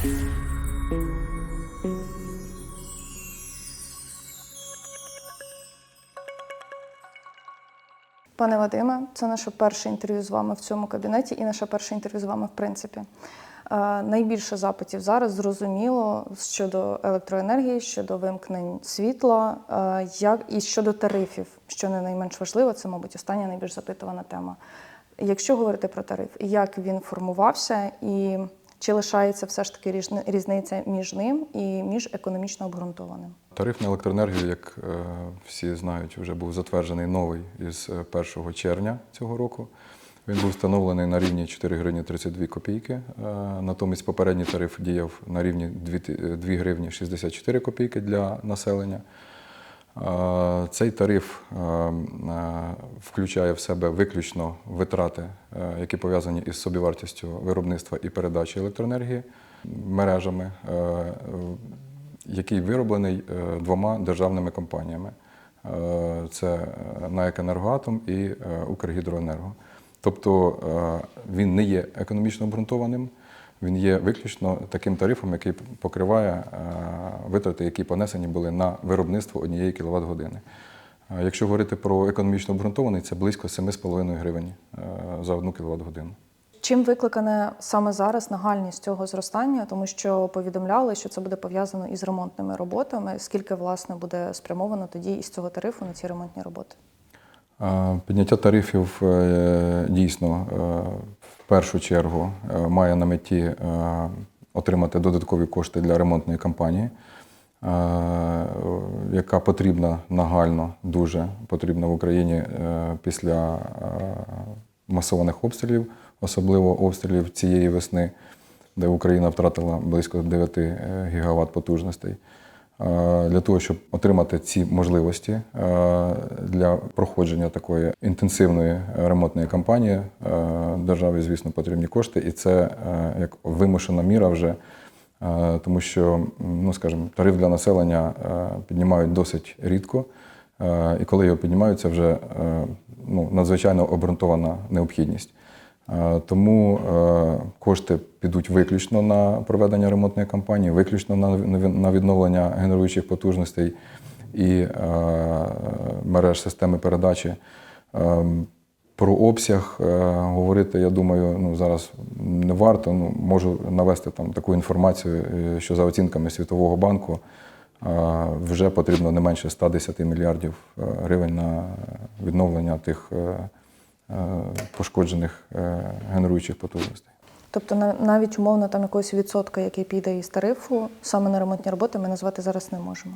Пане Вадиме, це наше перше інтерв'ю з вами в цьому кабінеті і наше перше інтерв'ю з вами в принципі. Е, Найбільше запитів зараз зрозуміло щодо електроенергії, щодо вимкнень світла, е, як і щодо тарифів, що не найменш важливо, це, мабуть, остання найбільш запитувана тема. Якщо говорити про тариф, як він формувався, і чи лишається все ж таки різни- різниця між ним і між економічно обґрунтованим? Тариф на електроенергію, як е, всі знають, вже був затверджений новий із е, 1 червня цього року. Він був встановлений на рівні 4 гривні 32 копійки. Е, Натомість попередній тариф діяв на рівні 2 ти- 2 гривні 64 копійки для населення. Е, Цей тариф е, е, включає в себе виключно витрати, які пов'язані із собівартістю виробництва і передачі електроенергії мережами, який вироблений двома державними компаніями: це НАЕК «Енергоатом» і Укргідроенерго. Тобто він не є економічно обґрунтованим, він є виключно таким тарифом, який покриває е, витрати, які понесені були на виробництво однієї кіловат години. Е, Якщо говорити про економічно обґрунтований, це близько 7,5 гривень е, за одну кіловат годину. Чим викликане саме зараз нагальність цього зростання, тому що повідомляли, що це буде пов'язано із ремонтними роботами. Скільки власне буде спрямовано тоді із цього тарифу на ці ремонтні роботи? Підняття тарифів дійсно першу чергу е, має на меті е, отримати додаткові кошти для ремонтної кампанії, е, яка потрібна нагально, дуже потрібна в Україні після масованих обстрілів, особливо обстрілів цієї весни, де Україна втратила близько 9 гігават потужностей. Е, Для того, щоб отримати ці можливості е, для проходження такої інтенсивної ремонтної кампанії, е, державі, звісно, потрібні кошти, і це як вимушена міра вже, тому що, ну скажімо, тариф для населення піднімають досить рідко, і коли його піднімають, це вже ну, надзвичайно обґрунтована необхідність. Е, Тому е, кошти підуть виключно на проведення ремонтної кампанії, виключно на відновлення генеруючих потужностей і е, мереж системи передачі. Е, Про обсяг говорити, я думаю, ну зараз не варто. Ну можу навести там таку інформацію, що за оцінками Світового банку вже потрібно не менше 110 мільярдів гривень на відновлення тих пошкоджених е, генеруючих потужностей. Тобто на- навіть умовно там якогось відсотка, який піде із тарифу, саме на ремонтні роботи, ми назвати зараз не можемо.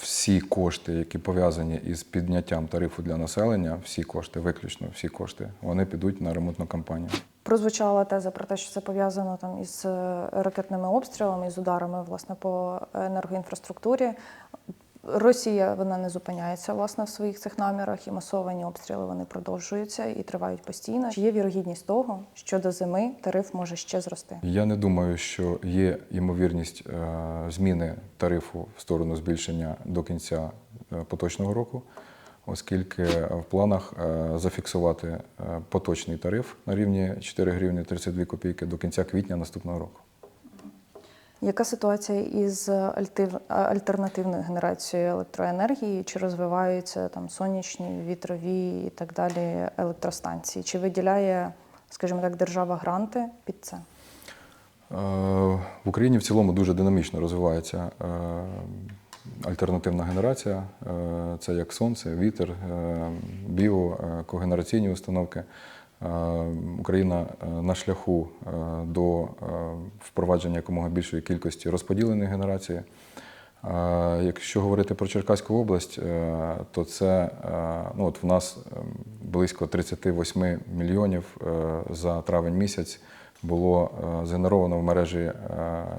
Всі кошти, які пов'язані із підняттям тарифу для населення, всі кошти, виключно всі кошти, вони підуть на ремонтну кампанію. Прозвучала теза про те, що це пов'язано там із е, ракетними обстрілами, із ударами власне по енергоінфраструктурі. Росія вона не зупиняється власне в своїх цих намірах, і масовані обстріли вони продовжуються і тривають постійно. Чи є вірогідність того, що до зими тариф може ще зрости? Я не думаю, що є ймовірність е, зміни тарифу в сторону збільшення до кінця е, поточного року, оскільки в планах е, зафіксувати поточний тариф на рівні 4 гривні 32 копійки до кінця квітня наступного року. Яка ситуація із альтернативною генерацією електроенергії? Чи розвиваються там сонячні, вітрові і так далі електростанції? Чи виділяє, скажімо так, держава гранти під це? Е, В Україні в цілому дуже динамічно розвивається е, альтернативна генерація. Е, Це як сонце, вітер, е, біо, е, когенераційні установки. Е, Україна е, на шляху е, до впровадження якомога більшої кількості розподіленої генерації. Якщо говорити про Черкаську область, то це ну от в нас близько 38 мільйонів за травень місяць було згенеровано в мережі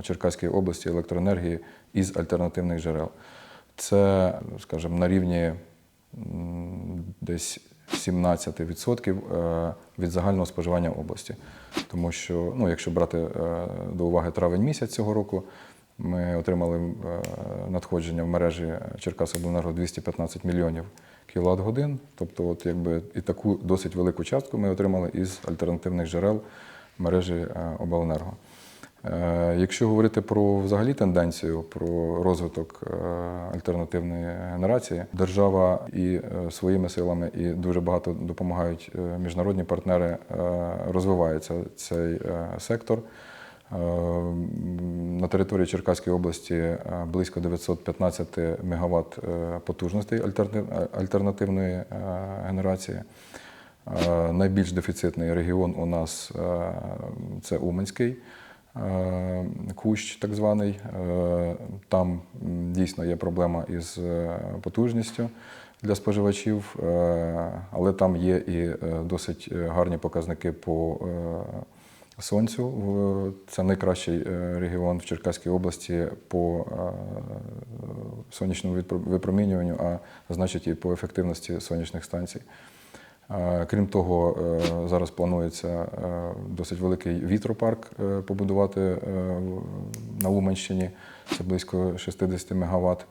Черкаської області електроенергії із альтернативних джерел. Це, скажімо, на рівні десь 17% е, від загального споживання області. Тому що, ну, якщо брати е, до уваги травень місяць цього року, ми отримали е, надходження в мережі Черкасобленерго 215 мільйонів кіловат годин. Тобто, от якби і таку досить велику частку ми отримали із альтернативних джерел мережі обленерго. Е, Якщо говорити про взагалі тенденцію, про розвиток е, альтернативної генерації, держава і е, своїми силами, і дуже багато допомагають міжнародні партнери, розвивається цей сектор. На території Черкаської області близько 915 МВт потужностей альтернативної генерації. Найбільш дефіцитний регіон у нас це Уманський кущ, так званий. Е, Там дійсно є проблема із е, потужністю для споживачів, е, але там є і е, досить е, гарні показники по е, сонцю. Це найкращий е, регіон в Черкаській області по е, сонячному випромінюванню, а значить і по ефективності сонячних станцій. Крім того, е, зараз планується е, досить великий вітропарк е, побудувати на Уманщині, це близько 60 МВт.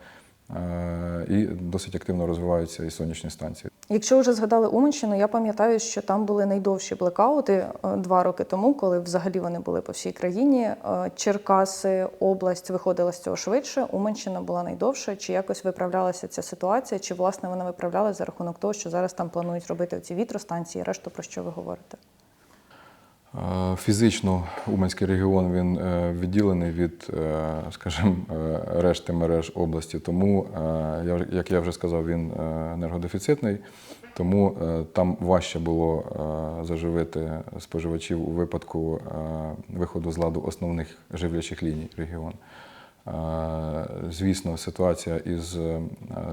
І досить активно розвиваються і сонячні станції. Якщо вже згадали Уманщину, я пам'ятаю, що там були найдовші блекаути е, два роки тому, коли взагалі вони були по всій країні. Е, Черкаси, область виходила з цього швидше. Уманщина була найдовша. Чи якось виправлялася ця ситуація? Чи власне вона виправлялася за рахунок того, що зараз там планують робити ці вітростанції? Решту про що ви говорите? Фізично Уманський регіон він е, відділений від, е, скажімо, е, решти мереж області. Тому, як я вже сказав, він енергодефіцитний, тому там важче було заживити споживачів у випадку виходу з ладу основних живлячих ліній регіону. Звісно, ситуація із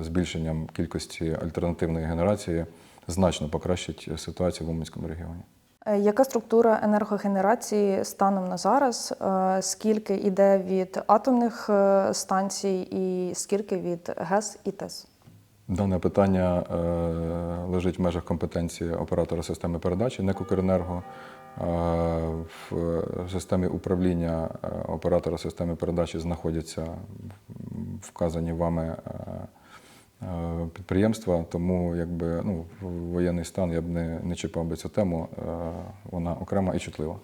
збільшенням кількості альтернативної генерації значно покращить ситуацію в Уманському регіоні. Е, Яка структура енергогенерації станом на зараз? Е, Скільки йде від атомних е, станцій, і скільки від ГЕС і ТЕС? Дане питання лежить в межах компетенції оператора системи передачі НЕК «Укренерго». В системі управління оператора системи передачі знаходяться вказані вами підприємства, тому якби ну, воєнний стан я б не, не чіпав би цю тему, е, вона окрема і чутлива.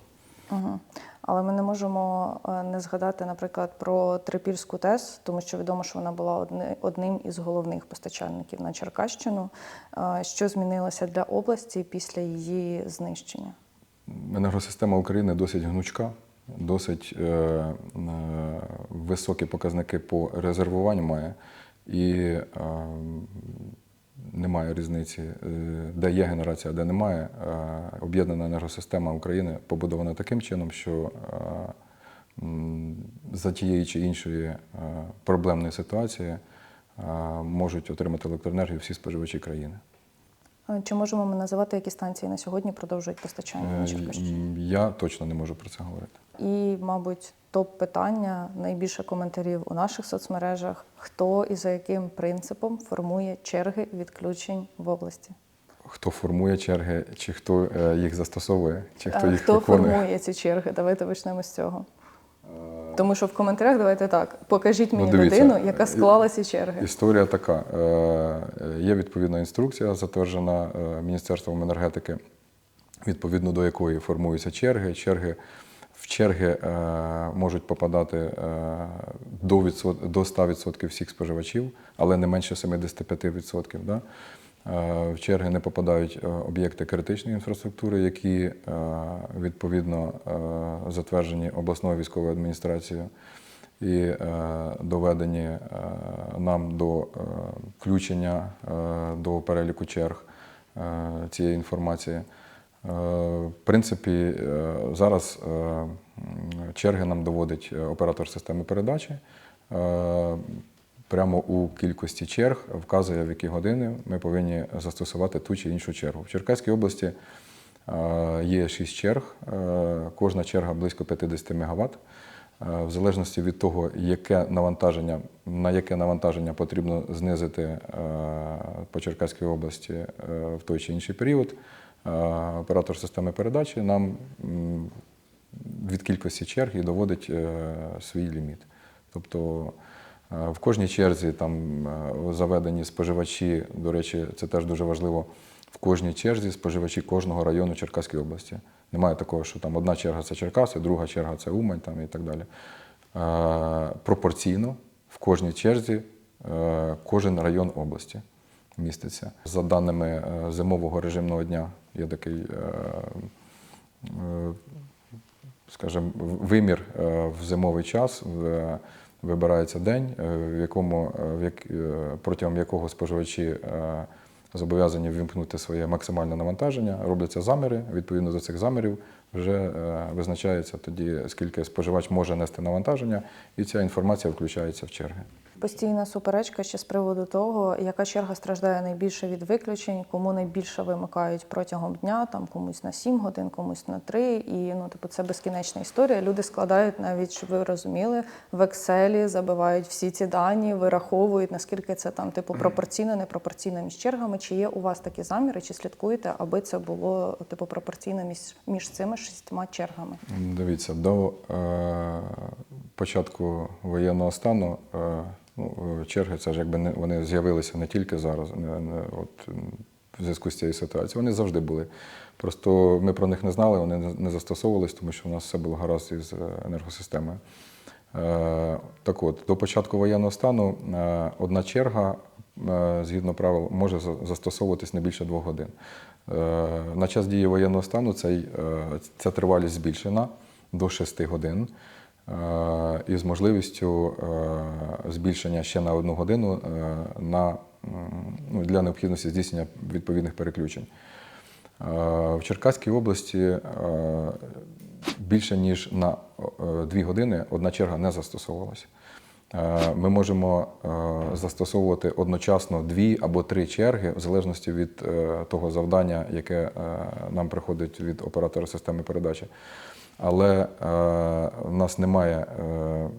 Угу. Але ми не можемо е, не згадати, наприклад, про Трипільську ТЕС, тому що відомо, що вона була одни- одним із головних постачальників на Черкащину. Е, Що змінилося для області після її знищення? Енергосистема України досить гнучка, досить е, е, високі показники по резервуванню має, і е, немає різниці, е, де є генерація, де немає. Е, об'єднана енергосистема України побудована таким чином, що за тієї чи іншої проблемної ситуації можуть отримати електроенергію всі споживачі країни. Е, Чи можемо ми називати, які станції на сьогодні продовжують постачання на Е, Черкащині? Я точно не можу про це говорити. І, мабуть, топ питання, найбільше коментарів у наших соцмережах: хто і за яким принципом формує черги відключень в області? Хто формує черги, чи хто е, їх застосовує, чи хто їх Хто виконує? формує ці черги? Давайте почнемо з цього. Тому що в коментарях давайте так: покажіть Ну, мені дивіться, людину, яка і- склала ці черги. Історія така: Е, е, є відповідна інструкція, затверджена е, Міністерством енергетики, відповідно до якої формуються черги. Черги в черги е, можуть попадати е, до 100% всіх споживачів, але не менше 75%. Да? Е, В черги не попадають е, об'єкти критичної інфраструктури, які е, відповідно затверджені обласною військовою адміністрацією і доведені нам до включення до переліку черг цієї інформації. В принципі, зараз черги нам доводить оператор системи передачі. Прямо у кількості черг вказує, в які години ми повинні застосувати ту чи іншу чергу. В Черкаській області е, є шість черг, е, кожна черга близько 50 МВт. Е, В залежності від того, яке навантаження, на яке навантаження потрібно знизити по Черкаській області в той чи інший період, оператор системи передачі нам від кількості черг і доводить свій ліміт. Тобто в кожній черзі там е, заведені споживачі, до речі, це теж дуже важливо. В кожній черзі споживачі кожного району Черкаської області. Немає такого, що там одна черга це Черкаси, друга черга це Умань там, і так далі. Е, пропорційно в кожній черзі е, кожен район області міститься. За даними е, зимового режимного дня, є такий, е, е, скажімо, вимір е, в зимовий час. Вибирається день, е, в якому, е, е, протягом якого споживачі зобов'язані ввімкнути своє максимальне навантаження, робляться заміри. Відповідно до цих замірів вже визначається тоді, скільки споживач може нести навантаження, і ця інформація включається в черги. Постійна суперечка ще з приводу того, яка черга страждає найбільше від виключень, кому найбільше вимикають протягом дня, там комусь на 7 годин, комусь на 3. І ну, типу, це безкінечна історія. Люди складають навіть, щоб ви розуміли, в Excel забивають всі ці дані, вираховують, наскільки це там типу пропорційно, непропорційно між чергами. Чи є у вас такі заміри, чи слідкуєте, аби це було типу пропорційно між, між цими шістьма чергами? Дивіться, до е, початку воєнного стану е, ну, е, черги, це ж якби не вони з'явилися не тільки зараз, не, не, от, в зв'язку з цією ситуацією. Вони завжди були. Просто ми про них не знали, вони не- застосовувались, тому що у нас все було гаразд із е, енергосистемою. Е, так от, до початку воєнного стану е, одна черга, е, згідно правил, може застосовуватись не більше двох годин. Е, На час дії воєнного стану цей, е, ця тривалість збільшена до 6 годин. Е, І з можливістю е, збільшення ще на одну годину е, на, ну, для необхідності здійснення відповідних переключень. В Черкаській області більше ніж на дві години одна черга не застосовувалася. Ми можемо застосовувати одночасно дві або три черги, в залежності від того завдання, яке нам приходить від оператора системи передачі. Але е, в нас немає е,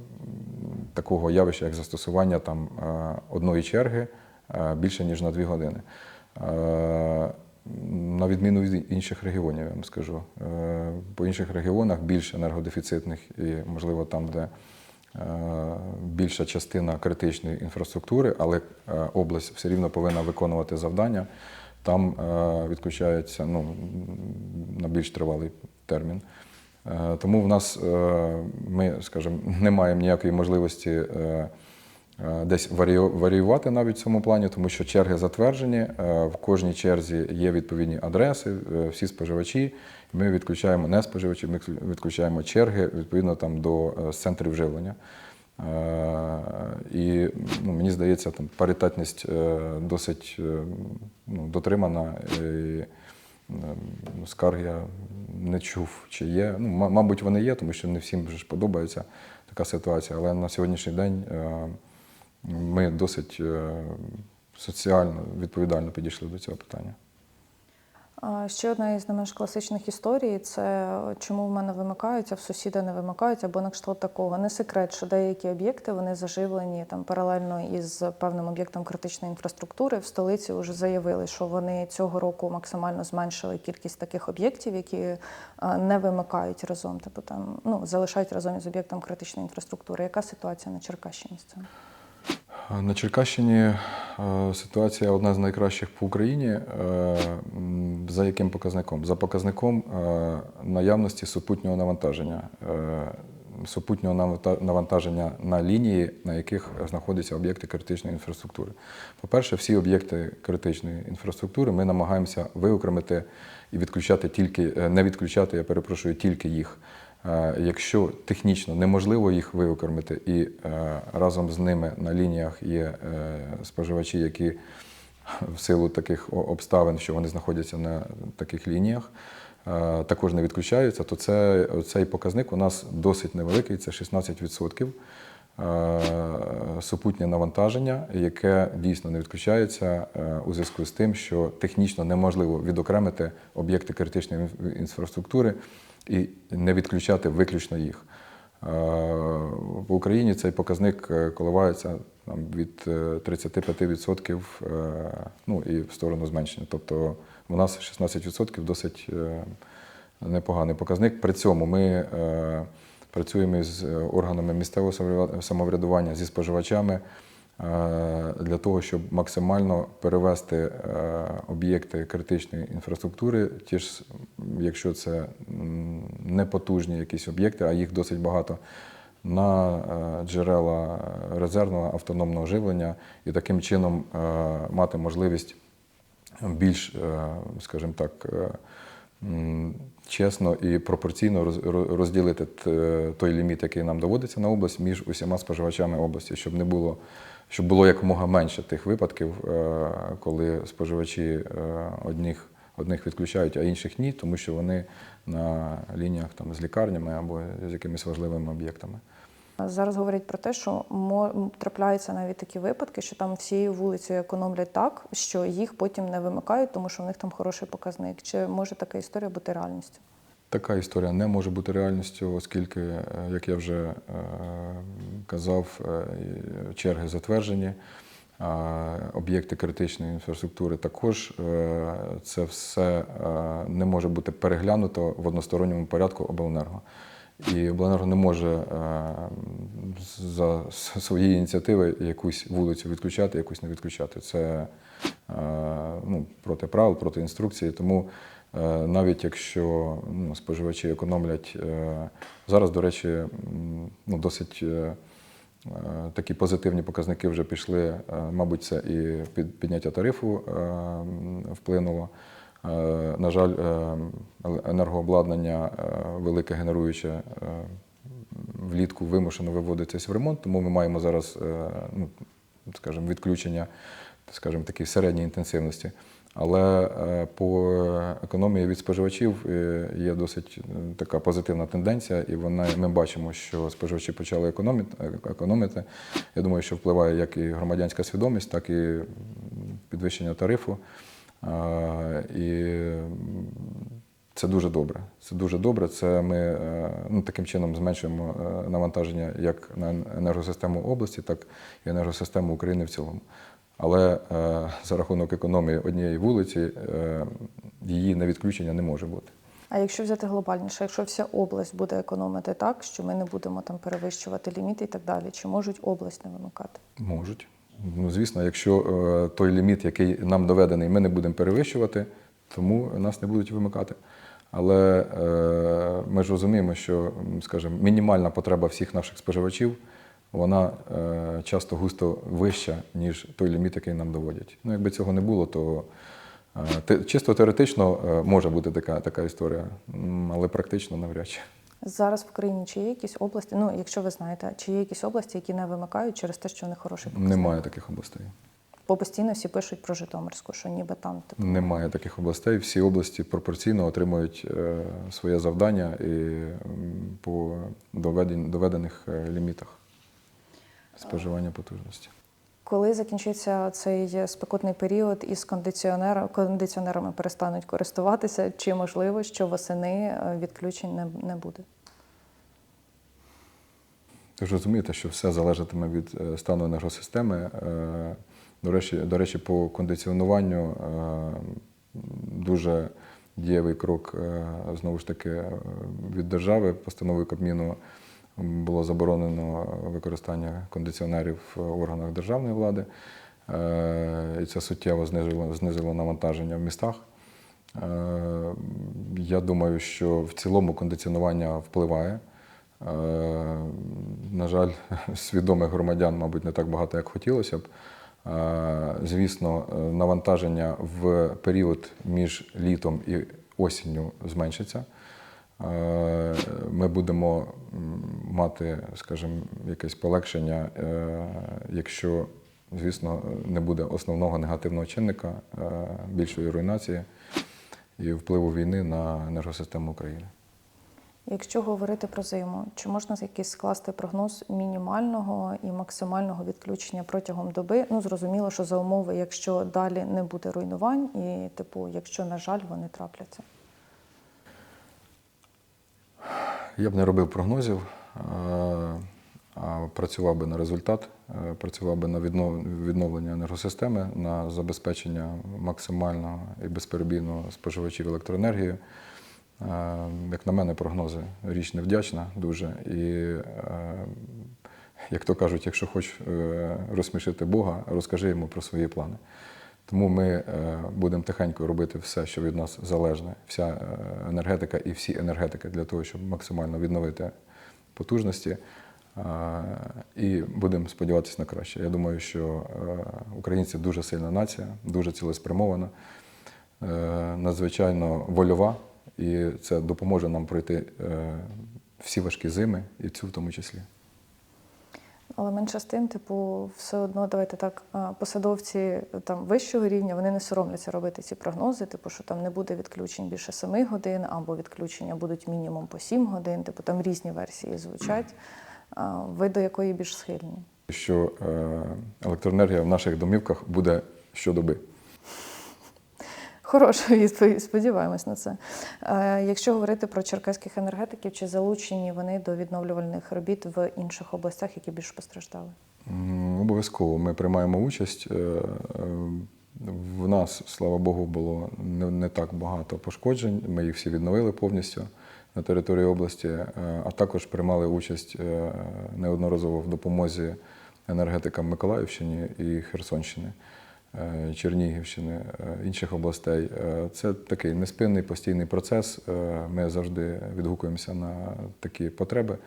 такого явища, як застосування там, е, одної черги більше, ніж на дві години. На відміну від інших регіонів, я вам скажу. По інших регіонах більш енергодефіцитних і, можливо, там, де більша частина критичної інфраструктури, але область все рівно повинна виконувати завдання. Там відключається ну, на більш тривалий термін. Е, Тому в нас е, ми, скажімо, не маємо ніякої можливості е, десь варію- варіювати навіть в цьому плані, тому що черги затверджені, в кожній черзі є відповідні адреси, всі споживачі. Ми відключаємо не споживачі, ми відключаємо черги відповідно там до центрів живлення. І ну, мені здається, там паритетність досить ну, дотримана. І, Скарг я не чув, чи є. Ну, мабуть, вони є, тому що не всім вже ж подобається така ситуація. Але на сьогоднішній день е, ми досить е, соціально відповідально підійшли до цього питання. Ще одна із не менш класичних історій це чому в мене вимикаються, в сусіда не вимикаються, або на кшталт такого. Не секрет, що деякі об'єкти вони заживлені там паралельно із певним об'єктом критичної інфраструктури. В столиці вже заявили, що вони цього року максимально зменшили кількість таких об'єктів, які не вимикають разом, тобто там ну залишають разом із об'єктом критичної інфраструктури. Яка ситуація на Черкащині з цим? На Черкащині е, ситуація одна з найкращих по Україні. Е, За яким показником? За показником е, наявності супутнього навантаження. Супутнього наванта- навантаження на лінії, на яких знаходяться об'єкти критичної інфраструктури. По-перше, всі об'єкти критичної інфраструктури ми намагаємося виокремити і відключати тільки, не відключати, я перепрошую, тільки їх. Е, Якщо технічно неможливо їх виокремити, і е, разом з ними на лініях є е, споживачі, які в силу таких обставин, що вони знаходяться на таких лініях, також не відключаються, то це, цей показник у нас досить невеликий, це 16%. е, Супутнє навантаження, яке дійсно не відключається у зв'язку з тим, що технічно неможливо відокремити об'єкти критичної інфраструктури і не відключати виключно їх. Е, В Україні цей показник е, коливається там, від е, 35% е, ну, і в сторону зменшення. Тобто у нас 16% досить непоганий показник. При цьому ми працюємо з органами місцевого самоврядування, зі споживачами. Е, для того, щоб максимально перевести е, об'єкти критичної інфраструктури, ті ж, якщо це не потужні якісь об'єкти, а їх досить багато, на е, джерела резервного автономного живлення і таким чином мати можливість більш, скажімо так, чесно і пропорційно роз- розділити той ліміт, який нам доводиться на область, між усіма споживачами області, щоб не було. Щоб було якомога менше тих випадків, е, коли споживачі е, одних, одних відключають, а інших ні, тому що вони на лініях там, з лікарнями або з якимись важливими об'єктами. Зараз говорять про те, що трапляються навіть такі випадки, що там всією вулицею економлять так, що їх потім не вимикають, тому що в них там хороший показник. Чи може така історія бути реальністю? Така історія не може бути реальністю, оскільки, е, як я вже е, казав, е, черги затверджені, об'єкти критичної інфраструктури також. Це все не може бути переглянуто в односторонньому порядку обленерго. І обленерго не може е, за свої ініціативи якусь вулицю відключати, якусь не відключати. Це е, ну, проти правил, проти інструкції. Тому е, навіть якщо ну, споживачі економлять зараз, до речі, ну, досить. Такі позитивні показники вже пішли. Мабуть, це і під- підняття тарифу вплинуло. Е, На жаль, е, енергообладнання е, велике генеруюче влітку вимушено виводитись в ремонт, тому ми маємо зараз, ну, скажімо, відключення, скажімо, такій середньої інтенсивності. Але по економії від споживачів є досить така позитивна тенденція, і вона ми бачимо, що споживачі почали економити. Я думаю, що впливає як і громадянська свідомість, так і підвищення тарифу. І це дуже добре. Це дуже добре. Це ми е, ну, таким чином зменшуємо е, навантаження як на енергосистему області, так і енергосистему України в цілому. Але е, за рахунок економії однієї вулиці її на відключення не може бути. А якщо взяти глобальніше, якщо вся область буде економити так, що ми не будемо там перевищувати ліміти і так далі, чи можуть область не вимикати? Можуть. Ну, звісно, якщо е, той ліміт, який нам доведений, ми не будемо перевищувати, тому нас не будуть вимикати. Але е, ми ж розуміємо, що, скажімо, мінімальна потреба всіх наших споживачів, вона е, часто густо вища, ніж той ліміт, який нам доводять. Ну, якби цього не було, то чисто теоретично може бути така, така історія, але практично навряд чи. Зараз в Україні чи є якісь області, ну якщо ви знаєте, чи є якісь області, які не вимикають через те, що в них хороший показник? Немає таких областей. Бо постійно всі пишуть про Житомирську, що ніби там типу. Немає таких областей. Всі області пропорційно отримують е, своє завдання і по доведен- доведених е, лімітах споживання потужності. Коли закінчиться цей спекотний період і з кондиціонер... кондиціонерами перестануть користуватися, чи можливо, що восени е, відключень не, не буде? Ви ж розумієте, що все залежатиме від е, стану енергосистеми. Е, До речі, до речі, по кондиціонуванню дуже дієвий крок знову ж таки від держави. Постановою Кабміну було заборонено використання кондиціонерів в органах державної влади. Е, І це суттєво знизило, знизило навантаження в містах. Е, Я думаю, що в цілому кондиціонування впливає. Е, На жаль, свідомих громадян, мабуть, не так багато, як хотілося б. Звісно, навантаження в період між літом і осінню зменшиться. Е, Ми будемо мати, скажімо, якесь полегшення, е, якщо, звісно, не буде основного негативного чинника е, більшої руйнації і впливу війни на енергосистему України. Якщо говорити про зиму, чи можна якийсь скласти прогноз мінімального і максимального відключення протягом доби? Ну зрозуміло, що за умови, якщо далі не буде руйнувань, і типу, якщо на жаль вони трапляться. Я б не робив прогнозів, е, а працював би на результат, е, працював би на відновлення енергосистеми, на забезпечення максимального і безперебійного споживачів електроенергії. Е, Як на мене, прогнози річ невдячна дуже. І, як то кажуть, якщо хочеш розсмішити Бога, розкажи йому про свої плани. Тому ми е, будемо тихенько робити все, що від нас залежне, вся е, енергетика і всі енергетики для того, щоб максимально відновити потужності. І будемо сподіватися на краще. Я думаю, що е, українці дуже сильна нація, дуже цілеспрямована, надзвичайно вольова, і це допоможе нам пройти всі важкі зими, і цю в тому числі. Але менше з тим, типу, все одно давайте так, посадовці там вищого рівня вони не соромляться робити ці прогнози, типу, що там не буде відключень більше 7 годин, або відключення будуть мінімум по 7 годин. Типу там різні версії звучать. Ви до якої більш схильні? Що е, електроенергія в наших домівках буде щодоби. Хороша відповідь, сподіваємось на це. Е, Якщо говорити про черкаських енергетиків, чи залучені вони до відновлювальних робіт в інших областях, які більш постраждали? Обов'язково ми приймаємо участь. Е, е, В нас, слава Богу, було не, так багато пошкоджень. Ми їх всі відновили повністю на території області, а також приймали участь неодноразово в допомозі енергетикам Миколаївщини і Херсонщини, Чернігівщини, е, інших областей. Е, Це такий неспинний постійний процес. Е, Ми завжди відгукуємося на такі потреби.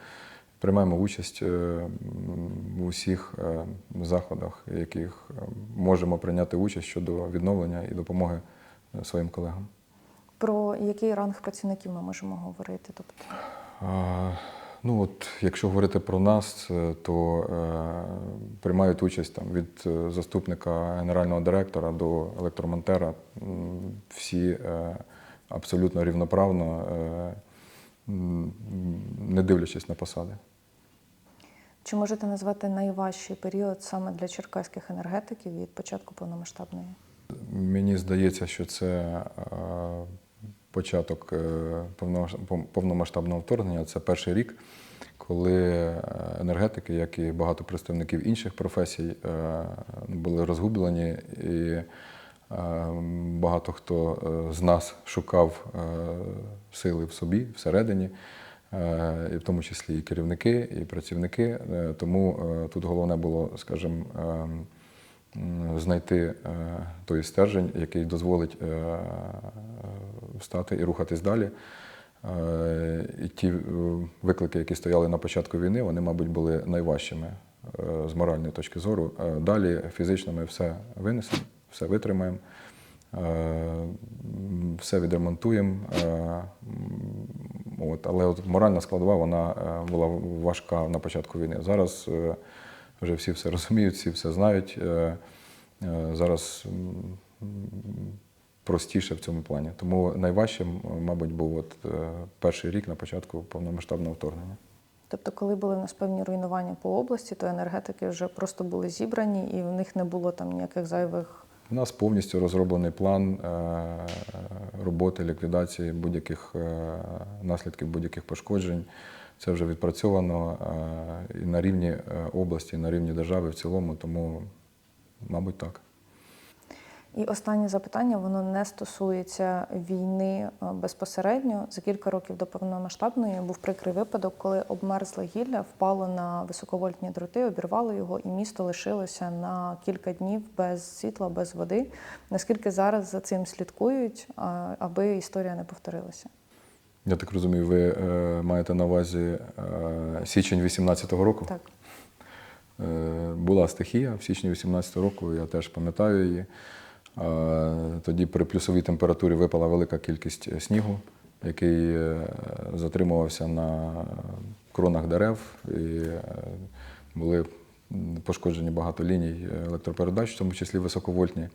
Приймаємо участь е, в усіх е, заходах, яких е, можемо прийняти участь щодо відновлення і допомоги е, своїм колегам. Про який ранг працівників ми можемо говорити? Тобто, Ну, от, якщо говорити про нас, е, то е, приймають участь там, від е, заступника генерального директора до електромонтера. Всі е, абсолютно рівноправно, е, не дивлячись на посади. чи можете назвати найважчий період саме для черкаських енергетиків від початку повномасштабної? Мені здається, що це е, початок е, повномасштабного вторгнення. Це перший рік, коли е, енергетики, як і багато представників інших професій, е, були розгублені, і багато хто з нас шукав сили в собі всередині. І в тому числі і керівники, і працівники. Тому тут головне було, скажімо, ем, знайти е, той стержень, який дозволить е, встати і рухатись далі. Е, І ті виклики, які стояли на початку війни, вони, мабуть, були найважчими з моральної точки зору. Далі фізично ми все винесемо, все витримаємо, все відремонтуємо. От, але от моральна складова вона була важка на початку війни. Зараз вже всі все розуміють, всі все знають. Е, е, Зараз простіше в цьому плані. Тому найважчим, мабуть, був от е, перший рік на початку повномасштабного вторгнення. Тобто, коли були в нас певні руйнування по області, то енергетики вже просто були зібрані, і в них не було там ніяких зайвих. У нас повністю розроблений план роботи, ліквідації будь-яких наслідків будь-яких пошкоджень. Це вже відпрацьовано е, і на рівні е, області, і на рівні держави в цілому, тому, мабуть, так. І останнє запитання воно не стосується війни е, безпосередньо. За кілька років до повномасштабної був прикрий випадок, коли обмерзле гілля впало на високовольтні дроти, обірвало його, і місто лишилося на кілька днів без світла, без води. Наскільки зараз за цим слідкують, аби історія не повторилася? Я так розумію, ви е, маєте на увазі е, січень 18-го року? Так. Е, Була стихія в січні 18-го року, я теж пам'ятаю її. Е, Тоді при плюсовій температурі випала велика кількість снігу, який е, затримувався на кронах дерев, і е, були пошкоджені багато ліній електропередач, в тому числі високовольтні.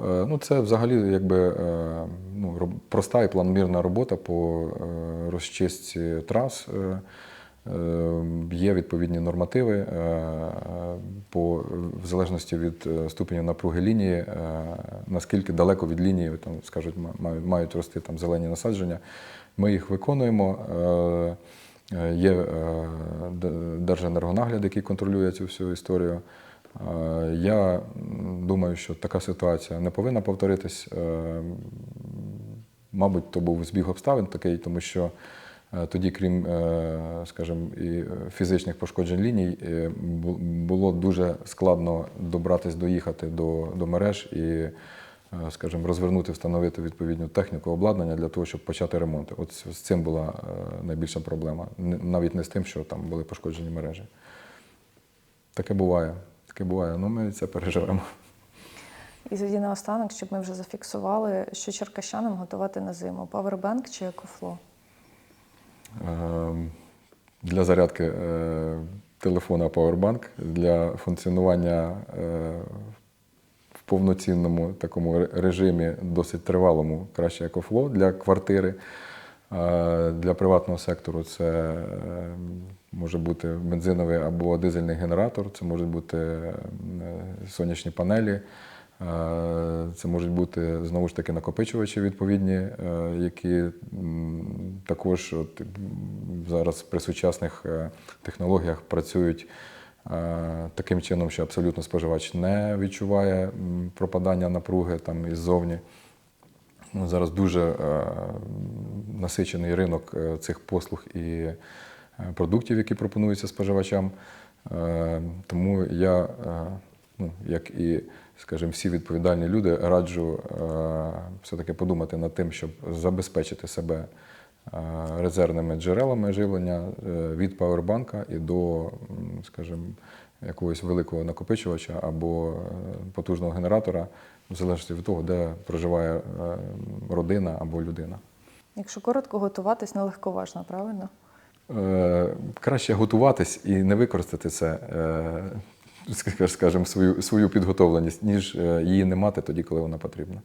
Е, Ну, це взагалі якби е, ну, проста і планомірна робота по е, розчистці трас. Є відповідні нормативи по, в залежності від ступеня напруги лінії, наскільки далеко від лінії там, скажуть, мають, рости там, зелені насадження. Ми їх виконуємо. Є Держенергонагляд, який контролює цю всю історію. Е, Я думаю, що така ситуація не повинна повторитись. Е, Мабуть, то був збіг обставин такий, тому що Е, Тоді, крім, скажімо, і фізичних пошкоджень ліній, було дуже складно добратись, доїхати до, до мереж і, скажімо, розвернути, встановити відповідну техніку, обладнання для того, щоб почати ремонти. От з цим була найбільша проблема. Навіть не з тим, що там були пошкоджені мережі. Таке буває. Таке буває. Ну, ми це переживемо. І тоді наостанок, щоб ми вже зафіксували, що черкащанам готувати на зиму: павербанк чи екофло? Е, Для зарядки е, телефона Powerbank, для функціонування е, в повноцінному такому режимі, досить тривалому, краще екофло для квартири. Для приватного сектору це е, може бути бензиновий або дизельний генератор, це можуть бути е, сонячні панелі. Це можуть бути знову ж таки накопичувачі відповідні, е, які також от, зараз при сучасних технологіях працюють таким чином, що абсолютно споживач не відчуває пропадання напруги там іззовні. Ну, Зараз дуже е, насичений ринок е, цих послуг і е, продуктів, які пропонуються споживачам. Тому я, ну, як і, скажімо, всі відповідальні люди, раджу все-таки подумати над тим, щоб забезпечити себе резервними джерелами живлення від павербанка і до, скажімо, якогось великого накопичувача або е, потужного генератора, в залежності від того, де проживає е, родина або людина. Якщо коротко, готуватись нелегковажно, правильно? Е, Краще готуватись і не використати це, е, скажімо, свою, свою підготовленість, ніж е, її не мати тоді, коли вона потрібна.